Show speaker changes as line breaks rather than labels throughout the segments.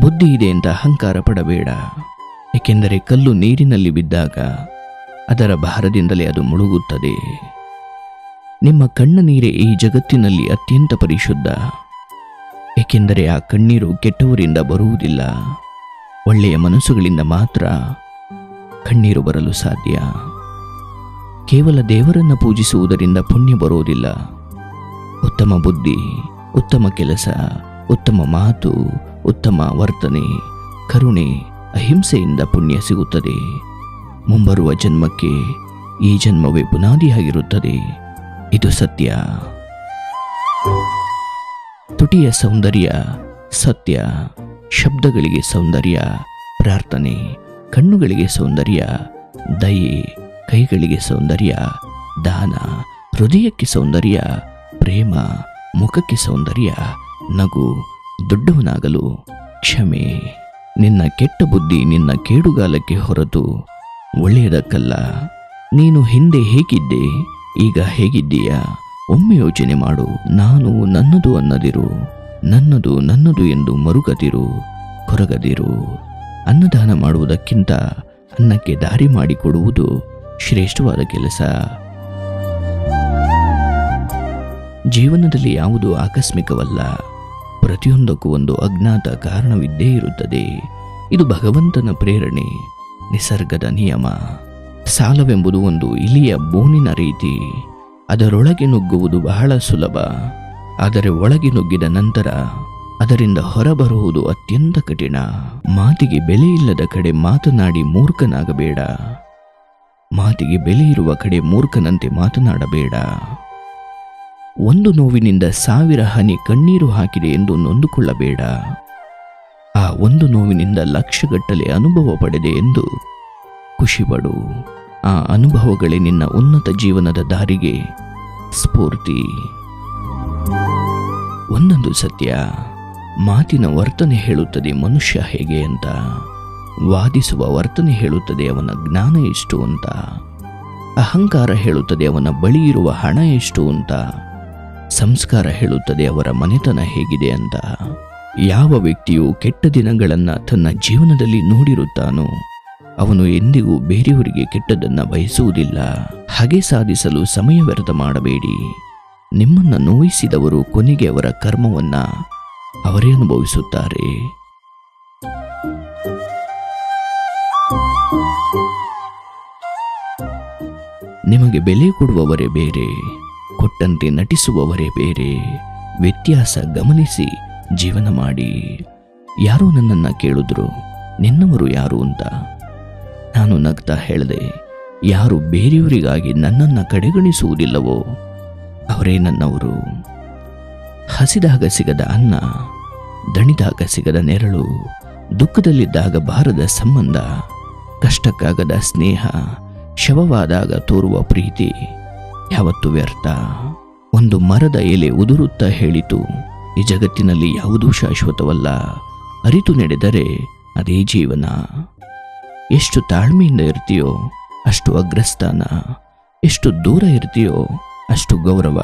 ಬುದ್ಧಿ ಇದೆ ಅಂತ ಅಹಂಕಾರ ಪಡಬೇಡ. ಏಕೆಂದರೆ ಕಲ್ಲು ನೀರಿನಲ್ಲಿ ಬಿದ್ದಾಗ ಅದರ ಭಾರದಿಂದಲೇ ಅದು ಮುಳುಗುತ್ತದೆ. ನಿಮ್ಮ ಕಣ್ಣ ನೀರೇ ಈ ಜಗತ್ತಿನಲ್ಲಿ ಅತ್ಯಂತ ಪರಿಶುದ್ಧ. ಏಕೆಂದರೆ ಆ ಕಣ್ಣೀರು ಕೆಟ್ಟವರಿಂದ ಬರುವುದಿಲ್ಲ. ಒಳ್ಳೆಯ ಮನಸ್ಸುಗಳಿಂದ ಮಾತ್ರ ಕಣ್ಣೀರು ಬರಲು ಸಾಧ್ಯ. ಕೇವಲ ದೇವರನ್ನು ಪೂಜಿಸುವುದರಿಂದ ಪುಣ್ಯ ಬರುವುದಿಲ್ಲ. ಉತ್ತಮ ಬುದ್ಧಿ, ಉತ್ತಮ ಕೆಲಸ, ಉತ್ತಮ ಮಾತು ಉತ್ತಮ ವರ್ತನೆ, ಕರುಣೆ, ಅಹಿಂಸೆಯಿಂದ ಪುಣ್ಯ ಸಿಗುತ್ತದೆ. ಮುಂಬರುವ ಜನ್ಮಕ್ಕೆ ಈ ಜನ್ಮವೇ ಬುನಾದಿಯಾಗಿರುತ್ತದೆ ಇದು ಸತ್ಯ. ತುಟಿಯ ಸೌಂದರ್ಯ ಸತ್ಯ. ಶಬ್ದಗಳಿಗೆ ಸೌಂದರ್ಯ, ಪ್ರಾರ್ಥನೆ, ಕಣ್ಣುಗಳಿಗೆ ಸೌಂದರ್ಯ, ದಯೆ, ಕೈಗಳಿಗೆ ಸೌಂದರ್ಯ, ದಾನ, ಹೃದಯಕ್ಕೆ ಸೌಂದರ್ಯ, ಪ್ರೇಮ, ಮುಖಕ್ಕೆ ಸೌಂದರ್ಯ, ನಗು ದೊಡ್ಡವನಾಗಲು ಕ್ಷಮೆ. ನಿನ್ನ ಕೆಟ್ಟ ಬುದ್ಧಿ ನಿನ್ನ ಕೇಡುಗಾಲಕ್ಕೆ ಹೊರತು ಒಳ್ಳೆಯದಕ್ಕಲ್ಲ. ನೀನು ಹಿಂದೆ ಹೇಗಿದ್ದೆ, ಈಗ ಹೇಗಿದ್ದೀಯಾ? ಒಮ್ಮೆ ಯೋಚನೆ ಮಾಡು. ನಾನು ನನ್ನದು ಅನ್ನದಿರು, ನನ್ನದು ನನ್ನದು ಎಂದು ಮರುಗದಿರು, ಕೊರಗದಿರು. ಅನ್ನದಾನ ಮಾಡುವುದಕ್ಕಿಂತ ಅನ್ನಕ್ಕೆ ದಾರಿ ಮಾಡಿಕೊಡುವುದು ಶ್ರೇಷ್ಠವಾದ ಕೆಲಸ. ಜೀವನದಲ್ಲಿ ಯಾವುದು ಆಕಸ್ಮಿಕವಲ್ಲ. ಪ್ರತಿಯೊಂದಕ್ಕೂ ಒಂದು ಅಜ್ಞಾತ ಕಾರಣವಿದ್ದೇ ಇರುತ್ತದೆ. ಇದು ಭಗವಂತನ ಪ್ರೇರಣೆ, ನಿಸರ್ಗದ ನಿಯಮ. ಸಾಲವೆಂಬುದು ಒಂದು ಇಲಿಯ ಬೋನಿನ ರೀತಿ. ಅದರೊಳಗೆ ನುಗ್ಗುವುದು ಬಹಳ ಸುಲಭ. ಆದರೆ ಒಳಗೆ ನುಗ್ಗಿದ ನಂತರ ಅದರಿಂದ ಹೊರಬರುವುದು ಅತ್ಯಂತ ಕಠಿಣ. ಮಾತಿಗೆ ಬೆಲೆ ಇಲ್ಲದ ಕಡೆ ಮಾತನಾಡಿ ಮೂರ್ಖನಾಗಬೇಡ. ಮಾತಿಗೆ ಬೆಲೆ ಇರುವ ಕಡೆ ಮೂರ್ಖನಂತೆ ಮಾತನಾಡಬೇಡ. ಒಂದು ನೋವಿನಿಂದ ಸಾವಿರ ಹನಿ ಕಣ್ಣೀರು ಹಾಕಿದೆ ಎಂದು ನೊಂದುಕೊಳ್ಳಬೇಡ. ಆ ಒಂದು ನೋವಿನಿಂದ ಲಕ್ಷಗಟ್ಟಲೆ ಅನುಭವ ಪಡೆದೆ ಎಂದು ಖುಷಿಪಡು. ಆ ಅನುಭವಗಳೇ ನಿನ್ನ ಉನ್ನತ ಜೀವನದ ದಾರಿಗೆ ಸ್ಫೂರ್ತಿ. ಒಂದೊಂದು ಸತ್ಯ, ಮಾತಿನ ವರ್ತನೆ ಹೇಳುತ್ತದೆ ಮನುಷ್ಯ ಹೇಗೆ ಅಂತ, ವಾದಿಸುವ ವರ್ತನೆ ಹೇಳುತ್ತದೆ ಅವನ ಜ್ಞಾನ ಎಷ್ಟು ಅಂತ, ಅಹಂಕಾರ ಹೇಳುತ್ತದೆ ಅವನ ಬಳಿ ಇರುವ ಹಣ ಎಷ್ಟು ಅಂತ ಸಂಸ್ಕಾರ ಹೇಳುತ್ತದೆ, ಅವರ ಮನೆತನ ಹೇಗಿದೆ ಅಂತ. ಯಾವ ವ್ಯಕ್ತಿಯು ಕೆಟ್ಟ ದಿನಗಳನ್ನು ತನ್ನ ಜೀವನದಲ್ಲಿ ನೋಡಿರುತ್ತಾನೋ, ಅವನು ಎಂದಿಗೂ ಬೇರೆಯವರಿಗೆ ಕೆಟ್ಟದನ್ನು ಬಯಸುವುದಿಲ್ಲ. ಹಾಗೆ ಸಾಧಿಸಲು ಸಮಯ ವ್ಯರ್ಥ ಮಾಡಬೇಡಿ. ನಿಮ್ಮನ್ನು ನೋಯಿಸಿದವರು ಕೊನೆಗೆ ಅವರ ಕರ್ಮವನ್ನು ಅವರೇ ಅನುಭವಿಸುತ್ತಾರೆ. ನಿಮಗೆ ಬೆಲೆ ಕೊಡುವವರೇ ಬೇರೆ. ಕೊಟ್ಟಂತೆ ನಟಿಸುವವರೇ ಬೇರೆ. ವ್ಯತ್ಯಾಸ ಗಮನಿಸಿ ಜೀವನ ಮಾಡಿ. ಯಾರೋ ನನ್ನನ್ನ ಕೇಳಿದ್ರು, ನಿನ್ನವರು ಯಾರು ಅಂತ. ನಾನು ನಗ್ತಾ ಹೇಳಿದೆ, ಯಾರು ಬೇರೆಯವರಿಗಾಗಿ ನನ್ನನ್ನು ಕಡೆಗಣಿಸುವುದಿಲ್ಲವೋ, ಅವರೇ ನನ್ನವರು. ಹಸಿದಾಗ ಸಿಗದ ಅನ್ನ, ದಣಿದಾಗ ಸಿಗದ ನೆರಳು, ದುಃಖದಲ್ಲಿದ್ದಾಗ ಬಾರದ ಸಂಬಂಧ, ಕಷ್ಟಕ್ಕಾಗದ ಸ್ನೇಹ, ಶವವಾದಾಗ ತೋರುವ ಪ್ರೀತಿ ಯಾವತ್ತು ವ್ಯರ್ಥ. ಒಂದು ಮರದ ಎಲೆ ಉದುರುತ್ತಾ ಹೇಳಿತು, ಈ ಜಗತ್ತಿನಲ್ಲಿ ಯಾವುದೂ ಶಾಶ್ವತವಲ್ಲ. ಅರಿತು ನಡೆದರೆ ಅದೇ ಜೀವನ. ಎಷ್ಟು ತಾಳ್ಮೆಯಿಂದ ಇರ್ತೀಯೋ ಅಷ್ಟು ಅಗ್ರಸ್ಥಾನ. ಎಷ್ಟು ದೂರ ಇರ್ತೀಯೋ ಅಷ್ಟು ಗೌರವ.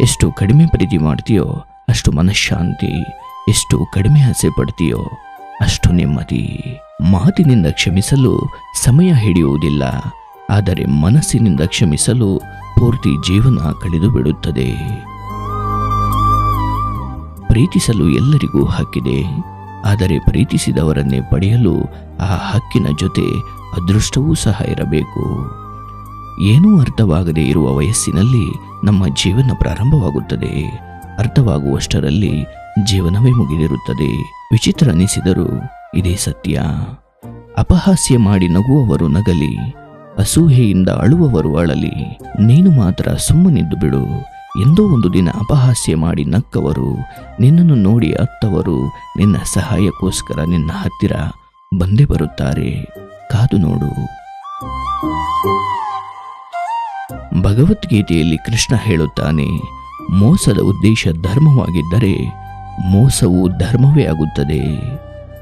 ಎಷ್ಟು ಕಡಿಮೆ ಪ್ರೀತಿ ಮಾಡ್ತೀಯೋ ಅಷ್ಟು ಮನಃಶಾಂತಿ. ಎಷ್ಟು ಕಡಿಮೆ ಆಸೆ ಪಡ್ತೀಯೋ ಅಷ್ಟು ನೆಮ್ಮದಿ. ಮಾತಿನಿಂದ ಕ್ಷಮಿಸಲು ಸಮಯ ಹಿಡಿಯುವುದಿಲ್ಲ, ಆದರೆ ಮನಸ್ಸಿನಿಂದ ಕ್ಷಮಿಸಲು ಪೂರ್ತಿ ಜೀವನ ಕಳೆದು ಬಿಡುತ್ತದೆ. ಪ್ರೀತಿಸಲು ಎಲ್ಲರಿಗೂ ಹಕ್ಕಿದೆ. ಆದರೆ ಪ್ರೀತಿಸಿದವರನ್ನೇ ಪಡೆಯಲು ಆ ಹಕ್ಕಿನ ಜೊತೆ ಅದೃಷ್ಟವೂ ಸಹ ಇರಬೇಕು. ಏನೂ ಅರ್ಥವಾಗದೇ ಇರುವ ವಯಸ್ಸಿನಲ್ಲಿ ನಮ್ಮ ಜೀವನ ಪ್ರಾರಂಭವಾಗುತ್ತದೆ. ಅರ್ಥವಾಗುವಷ್ಟರಲ್ಲಿ ಜೀವನವೇ ಮುಗಿದಿರುತ್ತದೆ. ವಿಚಿತ್ರ ಅನಿಸಿದರೂ ಇದೇ ಸತ್ಯ. ಅಪಹಾಸ್ಯ ಮಾಡಿ ನಗುವವರು ನಗಲಿ. ಅಸೂಹೆಯಿಂದ ಅಳುವವರು ಅಳಲಿ. ನೀನು ಮಾತ್ರ ಸುಮ್ಮನಿದ್ದು ಬಿಡು. ಎಂದೋ ಒಂದು ದಿನ ಅಪಹಾಸ್ಯ ಮಾಡಿ ನಕ್ಕವರು. ನಿನ್ನನ್ನು ನೋಡಿ ಅತ್ತವರು. ನಿನ್ನ ಸಹಾಯಕ್ಕೋಸ್ಕರ ನಿನ್ನ ಹತ್ತಿರ ಬಂದೇ ಬರುತ್ತಾರೆ. ಕಾದು ನೋಡು. ಭಗವದ್ಗೀತೆಯಲ್ಲಿ ಕೃಷ್ಣ ಹೇಳುತ್ತಾನೆ, ಮೋಸದ ಉದ್ದೇಶ ಧರ್ಮವಾಗಿದ್ದರೆ ಮೋಸವು ಧರ್ಮವೇ ಆಗುತ್ತದೆ.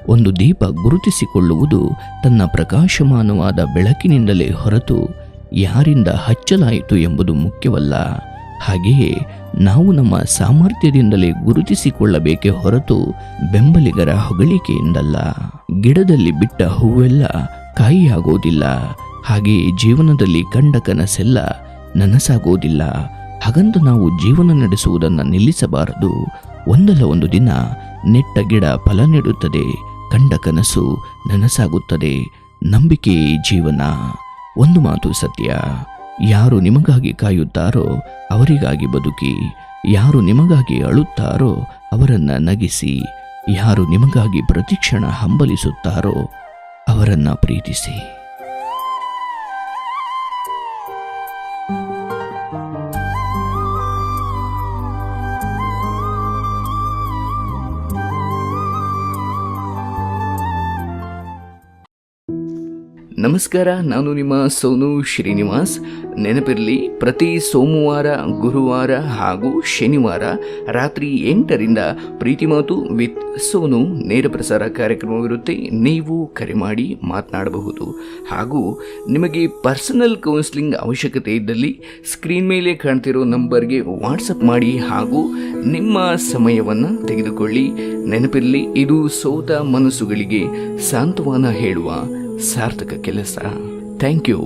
ಒಂದು ದೀಪ ಗುರುತಿಸಿಕೊಳ್ಳುವುದು ತನ್ನ ಪ್ರಕಾಶಮಾನವಾದ ಬೆಳಕಿನಿಂದಲೇ ಹೊರತು ಯಾರಿಂದ ಹಚ್ಚಲಾಯಿತು ಎಂಬುದು ಮುಖ್ಯವಲ್ಲ. ಹಾಗೆಯೇ ನಾವು ನಮ್ಮ ಸಾಮರ್ಥ್ಯದಿಂದಲೇ ಗುರುತಿಸಿಕೊಳ್ಳಬೇಕೆ ಹೊರತು ಬೆಂಬಲಿಗರ ಹೊಗಳಿಕೆಯಿಂದಲ್ಲ. ಗಿಡದಲ್ಲಿ ಬಿಟ್ಟ ಹೂವೆಲ್ಲ ಕಾಯಿಯಾಗೋದಿಲ್ಲ. ಹಾಗೆಯೇ ಜೀವನದಲ್ಲಿ ಕಂಡ ಕನಸೆಲ್ಲ ನನಸಾಗೋದಿಲ್ಲ. ಹಾಗಂತ ನಾವು ಜೀವನ ನಡೆಸುವುದನ್ನು ನಿಲ್ಲಿಸಬಾರದು. ಒಂದಲ್ಲ ಒಂದು ದಿನ ನೆಟ್ಟ ಗಿಡ ಫಲ ನೀಡುತ್ತದೆ. ಕಂಡ ಕನಸು ನನಸಾಗುತ್ತದೆ. ನಂಬಿಕೆ ಜೀವನ. ಒಂದು ಮಾತು ಸತ್ಯ. ಯಾರು ನಿಮಗಾಗಿ ಕಾಯುತ್ತಾರೋ ಅವರಿಗಾಗಿ ಬದುಕಿ. ಯಾರು ನಿಮಗಾಗಿ ಅಳುತ್ತಾರೋ ಅವರನ್ನು ನಗಿಸಿ. ಯಾರು ನಿಮಗಾಗಿ ಪ್ರತಿಕ್ಷಣ ಹಂಬಲಿಸುತ್ತಾರೋ ಅವರನ್ನು ಪ್ರೀತಿಸಿ. ನಮಸ್ಕಾರ, ನಾನು ನಿಮ್ಮ ಸೋನು ಶ್ರೀನಿವಾಸ್. ನೆನಪಿರಲಿ, ಪ್ರತಿ ಸೋಮವಾರ, ಗುರುವಾರ ಹಾಗೂ ಶನಿವಾರ ರಾತ್ರಿ ಎಂಟರಿಂದ ಪ್ರೀತಿ ಮಾತು ವಿತ್ ಸೋನು ನೇರ ಪ್ರಸಾರ ಕಾರ್ಯಕ್ರಮವಿರುತ್ತೆ. ನೀವು ಕರೆ ಮಾಡಿ ಮಾತನಾಡಬಹುದು. ಹಾಗೂ ನಿಮಗೆ ಪರ್ಸನಲ್ ಕೌನ್ಸಿಲಿಂಗ್ ಅವಶ್ಯಕತೆ ಇದ್ದಲ್ಲಿ ಸ್ಕ್ರೀನ್ ಮೇಲೆ ಕಾಣ್ತಿರೋ ನಂಬರ್ಗೆ ವಾಟ್ಸಪ್ ಮಾಡಿ ಹಾಗೂ ನಿಮ್ಮ ಸಮಯವನ್ನು ತೆಗೆದುಕೊಳ್ಳಿ. ನೆನಪಿರಲಿ, ಇದು ಸೋತ ಮನಸ್ಸುಗಳಿಗೆ ಸಾಂತ್ವನ ಹೇಳುವ ಸಾರ್ಥಕ ಕೆಲಸ ಥ್ಯಾಂಕ್ ಯು